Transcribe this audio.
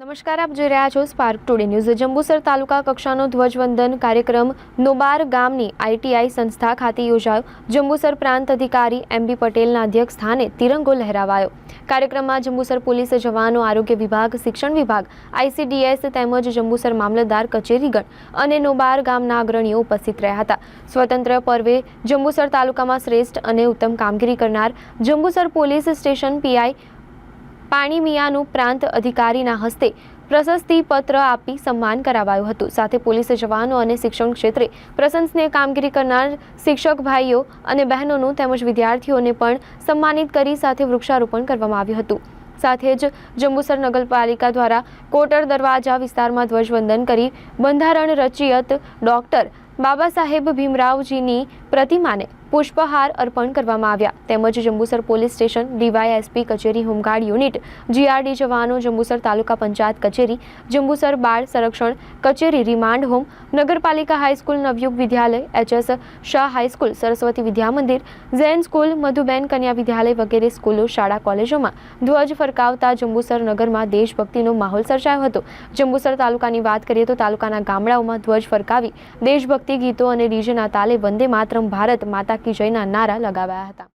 નમસ્કાર, આપ જોઈ રહ્યા છો Spark Today News Jambusar taluka કક્ષાનો ધ્વજવંદન કાર્યક્રમ નોબાર ગામની આઈટીઆઈ સંસ્થા ખાતે યોજાયો. જંબુસર પ્રાંત અધિકારી એમ બી પટેલના અધ્યક્ષ સ્થાને તિરંગો લહેરાવાયો. કાર્યક્રમમાં જંબુસર પોલીસ જવાનો, આરોગ્ય વિભાગ, શિક્ષણ વિભાગ આઈસીડીએસ તેમજ જંબુસર મામલતદાર કચેરીગણ અને નોબાર ગામના અગ્રણીઓ ઉપસ્થિત રહ્યા હતા. સ્વતંત્ર પર્વે જંબુસર તાલુકામાં શ્રેષ્ઠ અને ઉત્તમ કામગીરી કરનાર જંબુસર પોલીસ સ્ટેશન પીઆઈ પાણી મિયાનું પ્રાંત અધિકારીના હસ્તે પ્રશસ્તિ પત્ર આપી સન્માન કરાવાયું હતું. સાથે પોલીસ જવાનો અને શિક્ષણ ક્ષેત્રે પ્રશંસનીય કામગીરી કરનાર શિક્ષક ભાઈઓ અને બહેનોનું તેમજ વિદ્યાર્થીઓને પણ સન્માનિત કરી સાથે વૃક્ષારોપણ કરવામાં આવ્યું હતું. સાથે જ જંબુસર નગરપાલિકા દ્વારા કોટર દરવાજા વિસ્તારમાં ધ્વજવંદન કરી બંધારણ રચિયત ડોક્ટર બાબા સાહેબ ભીમરાવજીની પ્રતિમાને પુષ્પહાર અર્પણ કરવામાં આવ્યા. તેમજ જંબુસર પોલીસ સ્ટેશન, ડીવાયએસપી કચેરી, હોમગાર્ડ યુનિટ, જીઆરડી જવાનો, જંબુસર તાલુકા પંચાયત કચેરી, જંબુસર બાળ સંરક્ષણ કચેરી, રિમાન્ડ હોમ, નગરપાલિકા high school, Navyug Vidyalaya, HS Shah high school, Saraswati Vidya Mandir Zen school, Madhuben Kanya Vidyalaya વગેરે સ્કૂલો, શાળા, કોલેજોમાં ધ્વજ ફરકાવતા જંબુસર નગરમાં દેશભક્તિનો માહોલ સર્જાયો હતો. જંબુસર તાલુકાની વાત કરીએ તો તાલુકાના ગામડાઓમાં ધ્વજ ફરકાવી દેશભક્તિ ગીતો અને ડીજેના તાલે વંદે માતરમ ભારત માતા કી જયના નારા લગાવ્યા હતા.